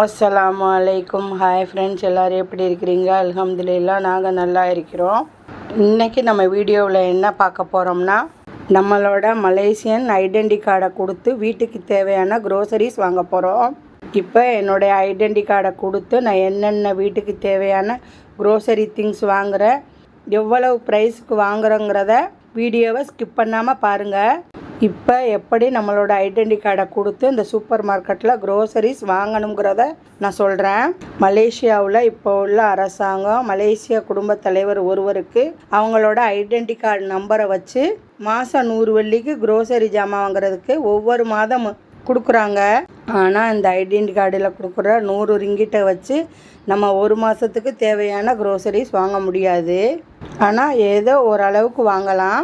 அஸ்ஸலாமு அலைக்கும் hi friends எல்லோரும் எப்படி இருக்கிறீங்க? அல்ஹம்துலில்லா நாங்கள் நல்லா இருக்கிறோம். இன்றைக்கி நம்ம வீடியோவில் என்ன பார்க்க போகிறோம்னா நம்மளோட மலேசியன் ஐடென்டி கார்டை கொடுத்து வீட்டுக்கு தேவையான க்ரோசரிஸ் வாங்க போகிறோம் இப்போ என்னுடைய ஐடென்டி கார்டை கொடுத்து நான் என்னென்ன வீட்டுக்கு தேவையான க்ரோசரி திங்ஸ் வாங்குகிறேன் எவ்வளவு ப்ரைஸுக்கு வாங்குறோங்கிறத வீடியோவை ஸ்கிப் பண்ணாமல் பாருங்கள் இப்போ எப்படி நம்மளோட ஐடென்டி கார்டை கொடுத்து இந்த சூப்பர் மார்க்கெட்டில் க்ரோசரிஸ் வாங்கணுங்கிறத நான் சொல்கிறேன் மலேசியாவில் இப்போ உள்ள அரசாங்கம் மலேசிய குடும்ப தலைவர் ஒருவருக்கு அவங்களோட ஐடென்டி கார்டு நம்பரை வச்சு மாதம் நூறு வெள்ளிக்கு க்ரோசரி ஜாமான் வாங்குறதுக்கு ஒவ்வொரு மாதம் கொடுக்குறாங்க. ஆனால் இந்த ஐடென்டி கார்டில் கொடுக்குற நூறு ரிங்கிட்டை வச்சு நம்ம ஒரு மாதத்துக்கு தேவையான க்ரோசரிஸ் வாங்க முடியாது. ஆனால் ஏதோ ஓரளவுக்கு வாங்கலாம்.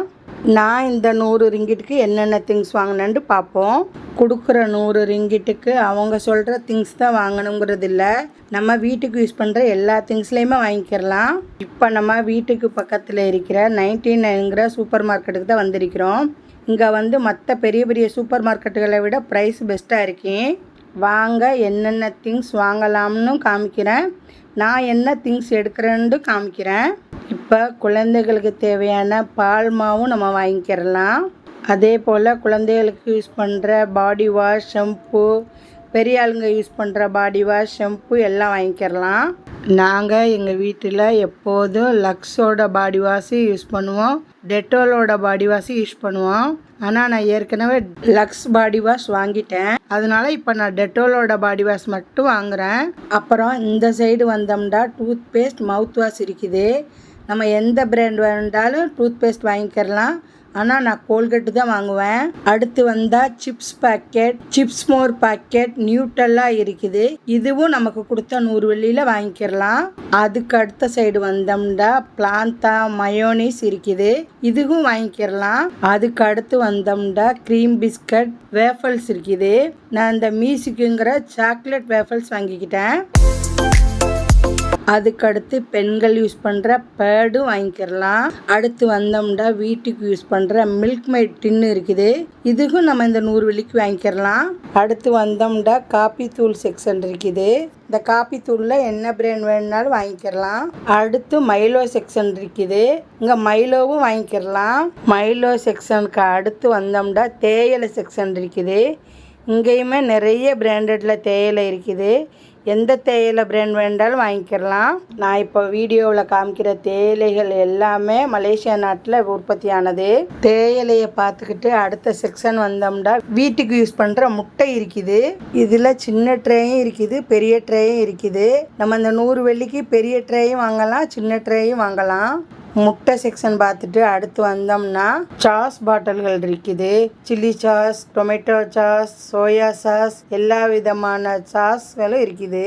நான் இந்த நூறு ரிங்கிட்டுக்கு என்னென்ன திங்ஸ் வாங்கினேன்ட்டு பார்ப்போம். கொடுக்குற நூறு ரிங்கிட்டுக்கு அவங்க சொல்கிற திங்ஸ் தான் வாங்கணுங்கிறது இல்லை. நம்ம வீட்டுக்கு யூஸ் பண்ணுற எல்லா திங்ஸ்லேயுமே வாங்கிக்கிறலாம். இப்போ நம்ம வீட்டுக்கு பக்கத்தில் இருக்கிற நைன்டி நைனுங்கிற சூப்பர் மார்க்கெட்டுக்கு தான் வந்திருக்கிறோம். இங்கே வந்து மற்ற பெரிய பெரிய சூப்பர் மார்க்கெட்டுகளை விட ப்ரைஸ் பெஸ்ட்டாக இருக்கேன். வாங்க என்னென்ன திங்ஸ் வாங்கலாம்னு காமிக்கிறேன். நான் என்ன திங்ஸ் எடுக்கிறேன்னு காமிக்கிறேன். இப்போ குழந்தைகளுக்கு தேவையான பால் மாவும் நம்ம வாங்கிக்கிறலாம். அதே போல் குழந்தைகளுக்கு யூஸ் பண்ணுற பாடி வாஷ் ஷம்பு பெரிய ஆளுங்க யூஸ் பண்ணுற பாடி வாஷ் ஷெம்பு எல்லாம் வாங்கிக்கிறலாம். நாங்கள் எங்கள் வீட்டில் எப்போதும் லக்ஸோட பாடி வாஷு யூஸ் பண்ணுவோம். டெட்டோலோட பாடி வாஷு யூஸ் பண்ணுவோம். ஆனால் நான் ஏற்கனவே லக்ஸ் பாடி வாஷ் வாங்கிட்டேன். அதனால இப்போ நான் டெட்டோலோட பாடி வாஷ் மட்டும் வாங்குகிறேன் அப்புறம் இந்த சைடு வந்தோம்னா டூத் பேஸ்ட் மவுத் வாஷ் இருக்குது. நம்ம எந்த பிராண்ட் வேண்டாலும் டூத் பேஸ்ட் வாங்கிக்கிறலாம் ஆனால் நான் கோல்கேட்டு தான் வாங்குவேன். அடுத்து வந்தால் chips packet chips more packet நியூட்டெல்லாம் இருக்குது. இதுவும் நமக்கு கொடுத்த நூறு வெள்ளியில் வாங்கிக்கிறலாம் அதுக்கு அடுத்த சைடு வந்தோம்னா பிளாந்தா மயோனிஸ் இருக்குது. இதுவும் வாங்கிக்கிறலாம் அதுக்கு அடுத்து வந்தோம்னா க்ரீம் பிஸ்கட் வேஃபல்ஸ் இருக்குது. நான் இந்த மீசிக்குங்கிற சாக்லேட் வேஃபல்ஸ் வாங்கிக்கிட்டேன். அதுக்கடுத்து பெண்கள் யூஸ் பண்ணுற பேடும் வாங்கிக்கிறலாம். அடுத்து வந்தோம்னா வீட்டுக்கு யூஸ் பண்ணுற மில்க் மைட் டின்னு இருக்குது. இதுக்கும் நம்ம இந்த நூறு வெள்ளிக்கு வாங்கிக்கிறலாம். அடுத்து வந்தோம்னா காப்பி தூள் செக்ஷன் இருக்குது. இந்த காப்பி தூளில் என்ன பிராண்ட் வேணுனாலும் வாங்கிக்கிறலாம். அடுத்து மைலோ செக்ஷன் இருக்குது. இங்கே மைலோவும் வாங்கிக்கிறலாம். மைலோ செக்ஷனுக்கு அடுத்து வந்தோம்னா தேயிலை செக்ஷன் இருக்குது. இங்கேயுமே நிறைய பிராண்டடில் தேயிலை இருக்குது. எந்த தேயிலை பிராண்ட் வேண்டாலும் வாங்கிக்கிறலாம் நான் இப்போ வீடியோவில் காமிக்கிற தேயிலைகள் எல்லாமே மலேசியா நாட்டில் உற்பத்தியானது. தேயிலையை பார்த்துக்கிட்டு அடுத்த செக்ஷன் வந்தோம்னா வீட்டுக்கு யூஸ் பண்ணுற முட்டை இருக்குது. இதில் சின்ன ட்ரேயும் இருக்குது பெரிய ட்ரேயும் இருக்குது. நம்ம இந்த நூறு வெள்ளிக்கு பெரிய ட்ரேயும் வாங்கலாம் சின்ன ட்ரேயும் வாங்கலாம். முட்டை செக்ஷன் பார்த்துட்டு அடுத்து வந்தோம்னா சாஸ் பாட்டில்கள் இருக்குது. Chilli sauce tomato sauce soya sauce எல்லா விதமான சாஸ்களும் இருக்குது.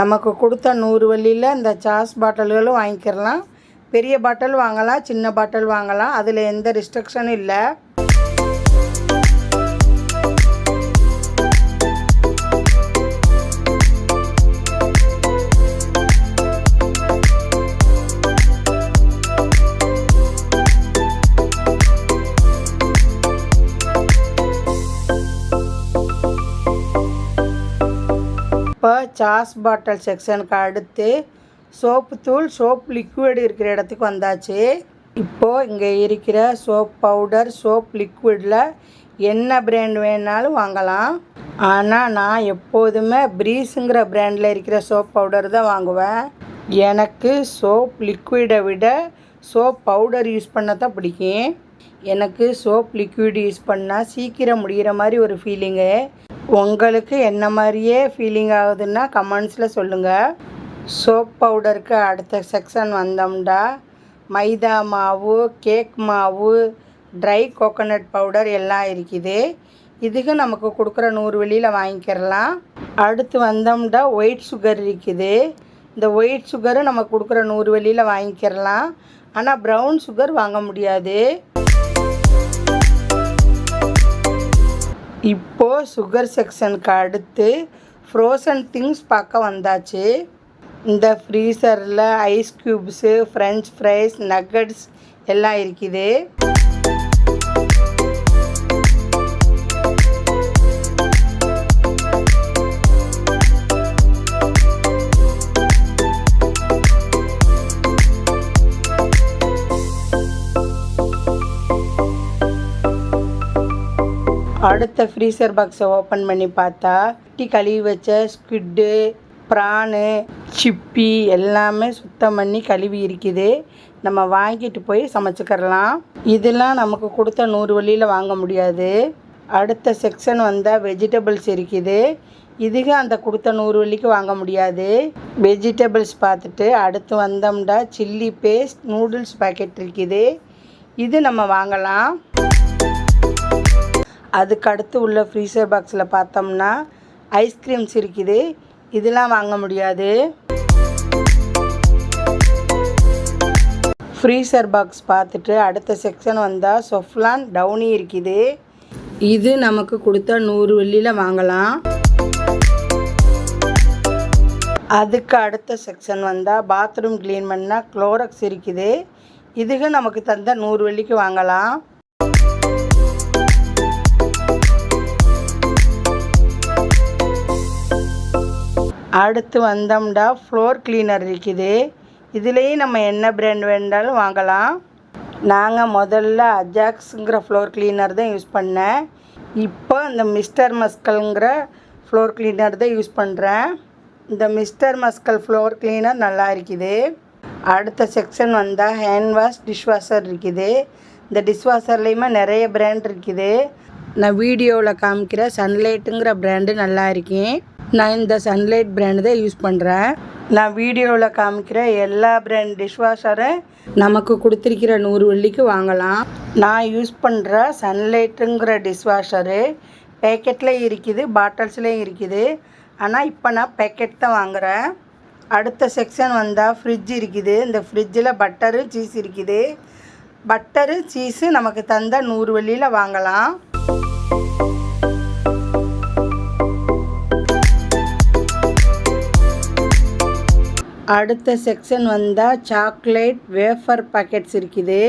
நமக்கு கொடுத்த நூறு வழியில் இந்த சாஸ் பாட்டில்களும் வாங்கிக்கிறலாம் பெரிய பாட்டில் வாங்கலாம் சின்ன பாட்டில் வாங்கலாம். அதில் எந்த ரிஸ்ட்ரிக்ஷனும் இல்லை. சாஸ் பாட்டில் செக்ஷனுக்கு அடுத்து சோப்பு தூள் சோப் லிக்விட் இருக்கிற இடத்துக்கு வந்தாச்சு. இப்போது இங்கே இருக்கிற சோப் பவுடர் சோப் லிக்விடில் என்ன பிராண்ட் வேணாலும் வாங்கலாம். ஆனால் நான் எப்போதுமே ப்ரீஸுங்கிற பிராண்டில் இருக்கிற சோப் பவுடர் தான் வாங்குவேன். எனக்கு சோப் லிக்விடை விட சோப் பவுடர் யூஸ் பண்ண தான் பிடிக்கும். எனக்கு சோப் லிக்விட் யூஸ் பண்ணால் சீக்கிரம் முடிகிற மாதிரி ஒரு ஃபீலிங்கு உங்களுக்கு என்ன மாதிரியே ஃபீலிங் ஆகுதுன்னா கமெண்ட்ஸில் சொல்லுங்கள் சோப் பவுடருக்கு அடுத்த செக்ஷன் வந்தோம்டா. மைதா மாவு கேக் மாவு ட்ரை கோகோனட் பவுடர் எல்லாம் இருக்குது. இதுக்கு நமக்கு கொடுக்குற நூறு வெளியில் வாங்கிக்கிறலாம். அடுத்து வந்தோம்டா ஒயிட் சுகர் இருக்குது. இந்த ஒயிட் சுகரும் நமக்கு கொடுக்குற நூறு வெளியில் வாங்கிக்கிறலாம். ஆனால் ப்ரௌன் சுகர் வாங்க முடியாது. இப்போது சுகர் செக்ஷனுக்கு அடுத்து ஃப்ரோசன் திங்ஸ் பார்க்க வந்தாச்சு. இந்த ஃப்ரீசரில் ice cubes french fries nuggets எல்லாம் இருக்குது. அடுத்த ஃப்ரீசர் பாக்ஸை ஓப்பன் பண்ணி பார்த்தா குட்டி கழுவி வச்ச ஸ்குட்டு ப்ரானு சிப்பி எல்லாமே சுத்தம் பண்ணி கழுவி இருக்குது. நம்ம வாங்கிட்டு போய் சமைச்சிக்கிறலாம். இதெல்லாம் நமக்கு கொடுத்த நூறு வழியில் வாங்க முடியாது. அடுத்த செக்ஷன் வந்தால் வெஜிடபிள்ஸ் இருக்குது. இதுக்கு அந்த கொடுத்த நூறு வள்ளிக்கு வாங்க முடியாது. வெஜிடபிள்ஸ் பார்த்துட்டு அடுத்து வந்தோம்னா சில்லி பேஸ்ட் நூடுல்ஸ் பேக்கெட் இருக்குது. இது நம்ம வாங்கலாம். அதுக்கு அடுத்து உள்ள ஃப்ரீசர் பாக்ஸில் பார்த்தோம்னா ஐஸ்கிரீம்ஸ் இருக்குது. இதெல்லாம் வாங்க முடியாது. ஃப்ரீசர் பாக்ஸ் பார்த்துட்டு அடுத்த செக்ஷன் வந்தால் சொஃப்லான் டவுனி இருக்குது. இது நமக்கு கொடுத்தா நூறு வெள்ளியில் வாங்கலாம். அதுக்கு அடுத்த செக்ஷன் வந்தால் பாத்ரூம் க்ளீன் பண்ணால் க்ளோரக்ஸ் இருக்குது. இதுக்கு நமக்கு தந்தால் நூறு வெள்ளிக்கு வாங்கலாம். அடுத்து வந்தோம்டா ஃப்ளோர் கிளீனர் இருக்குது. இதுலேயும் நம்ம என்ன பிராண்ட் வேண்டாலும் வாங்கலாம். நாங்கள் முதல்ல அஜாக்ஸுங்கிற ஃப்ளோர் கிளீனர் தான் யூஸ் பண்ணேன். இப்போ இந்த மிஸ்டர் மஸ்கல்ங்கிற ஃப்ளோர் கிளீனர் தான் யூஸ் பண்ணுறேன் இந்த மிஸ்டர் மஸ்கல் ஃப்ளோர் கிளீனர் நல்லா இருக்குது. அடுத்த செக்ஷன் வந்தால் ஹேண்ட் வாஷ் டிஷ்வாஷர் இருக்குது. இந்த டிஷ்வாஷர்லேயுமே நிறைய பிராண்ட் இருக்குது. நான் வீடியோவில் காமிக்கிற சன்லைட்டுங்கிற பிராண்டு நல்லா இருக்கேன். நான் இந்த சன்லைட் பிராண்டு தான் யூஸ் பண்ணுறேன் நான் வீடியோவில் காமிக்கிற எல்லா பிராண்ட் டிஷ்வாஷரும் நமக்கு கொடுத்துருக்கிற நூறு வெள்ளிக்கு வாங்கலாம். நான் யூஸ் பண்ணுற சன்லைட்டுங்கிற டிஷ் வாஷரு பேக்கெட்லேயும் இருக்குது பாட்டில்ஸ்லேயும் இருக்குது. ஆனால் இப்போ நான் பேக்கெட் தான் வாங்குகிறேன் அடுத்த செக்ஷன் வந்தால் ஃப்ரிட்ஜ் இருக்குது. இந்த ஃப்ரிட்ஜில் பட்டரு சீஸ் இருக்குது. பட்டரு சீஸு நமக்கு தந்த நூறு வெள்ளியில் வாங்கலாம். அடுத்த செக்ஷன் வந்தால் சாக்லேட் வேஃபர் பாக்கெட்ஸ் இருக்குது.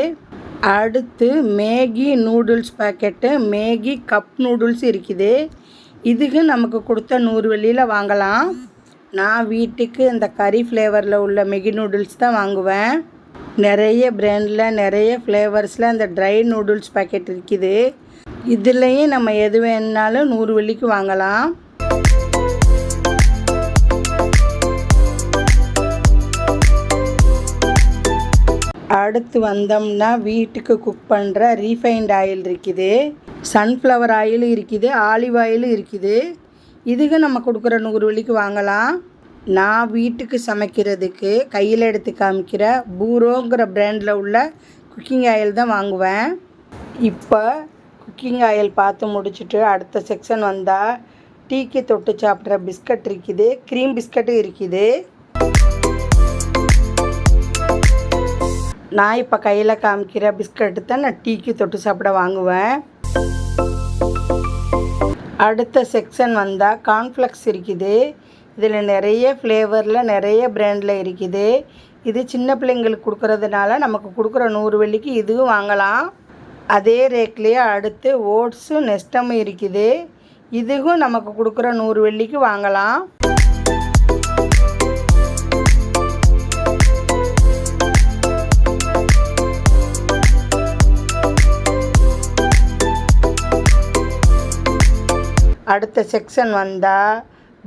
அடுத்து Maggi noodles packet Maggi cup noodles இருக்குது. இதுக்கு நமக்கு கொடுத்த நூறு வெள்ளியில் வாங்கலாம். நான் வீட்டுக்கு இந்த கறி ஃப்ளேவரில் உள்ள மெகி நூடுல்ஸ் தான் வாங்குவேன். நிறைய பிராண்டில் நிறைய ஃப்ளேவர்ஸில் அந்த ட்ரை நூடுல்ஸ் பாக்கெட் இருக்குது. இதுலேயும் நம்ம எது வேணுனாலும் நூறு வெள்ளிக்கு வாங்கலாம். அடுத்து வந்தோம்னா வீட்டுக்கு குக் பண்ணுற ரீஃபைண்ட் ஆயில் இருக்குது. சன்ஃப்ளவர் ஆயில் இருக்குது ஆலிவ் ஆயில் இருக்குது. இதுக்கு நம்ம கொடுக்குற நூறு வழிக்கு வாங்கலாம். நான் வீட்டுக்கு சமைக்கிறதுக்கு கையில் எடுத்து காமிக்கிற பூரோங்கிற பிராண்டில் உள்ள குக்கிங் ஆயில் தான் வாங்குவேன். இப்போ குக்கிங் ஆயில் பார்த்து முடிச்சுட்டு அடுத்த செக்ஷன் வந்தால் டீக்கு தொட்டு சாப்பிட்ற பிஸ்கட் இருக்குது க்ரீம் பிஸ்கட்டும் இருக்குது. நான் இப்போ கையில் காமிக்கிற பிஸ்கட்டு தான் நான் டீக்கு தொட்டு சாப்பிட வாங்குவேன். அடுத்த செக்ஷன் வந்தால் கார்ன்ஃப்ளெக்ஸ் இருக்குது. இதில் நிறைய ஃப்ளேவரில் நிறைய பிராண்டில் இருக்குது. இது சின்ன பிள்ளைங்களுக்கு கொடுக்குறதுனால நமக்கு கொடுக்குற நூறு வெள்ளிக்கு இதுவும் வாங்கலாம். அதே ரேக்லேயே அடுத்து ஓட்ஸும் நெஸ்டமும் இருக்குது. இதுவும் நமக்கு கொடுக்குற நூறு வெள்ளிக்கு வாங்கலாம். அடுத்த செக்ஷன் வந்தால்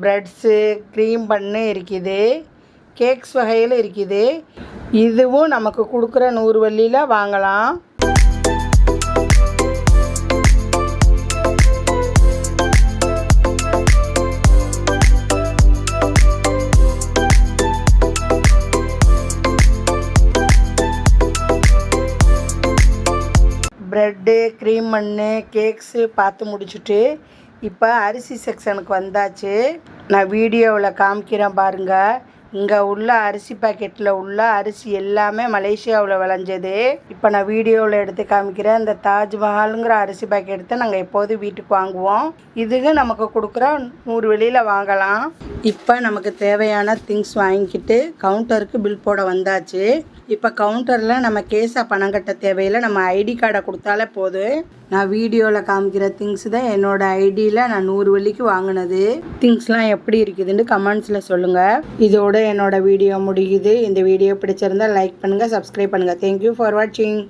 ப்ரெட்ஸு க்ரீம் பண்ணு இருக்குது. கேக்ஸ் வகையில் இருக்குது. இதுவும் நமக்கு கொடுக்குற நூறு வள்ளியில் வாங்கலாம். ப்ரெட்டு க்ரீம் மண்ணு கேக்ஸு பார்த்து முடிச்சுட்டு இப்போ அரிசி செக்ஷனுக்கு வந்தாச்சு. நான் வீடியோவில் காமிக்கிறேன் பாருங்கள் இங்கே உள்ள அரிசி பாக்கெட்டில் உள்ள அரிசி எல்லாமே மலேசியாவில் விளைஞ்சது. இப்போ நான் வீடியோவில் எடுத்து காமிக்கிறேன். இந்த தாஜ்மஹாலுங்கிற அரிசி பாக்கெட் தான் நாங்கள் எப்போதும் வீட்டுக்கு வாங்குவோம். இதுக்கு நமக்கு கொடுக்குற நூறு வெளியில் வாங்கலாம். இப்போ நமக்கு தேவையான திங்ஸ் வாங்கிக்கிட்டு கவுண்டருக்கு பில் போட வந்தாச்சு. இப்போ கவுண்டரில் நம்ம கேஸாக பணம் கட்ட தேவையில்லை. நம்ம ஐடி கார்டை கொடுத்தாலே போதும் நான் வீடியோவில் காமிக்கிற திங்ஸ் தான் என்னோடய ஐடியில் நான் நூறு வெள்ளிக்கு வாங்கினது. திங்ஸ்லாம் எப்படி இருக்குதுன்னு கமெண்ட்ஸில் சொல்லுங்கள் இதோட என்னோடய வீடியோ முடியுது. இந்த வீடியோ பிடிச்சிருந்தால் லைக் பண்ணுங்கள் சப்ஸ்கிரைப் பண்ணுங்கள் தேங்க்யூ ஃபார் வாட்சிங்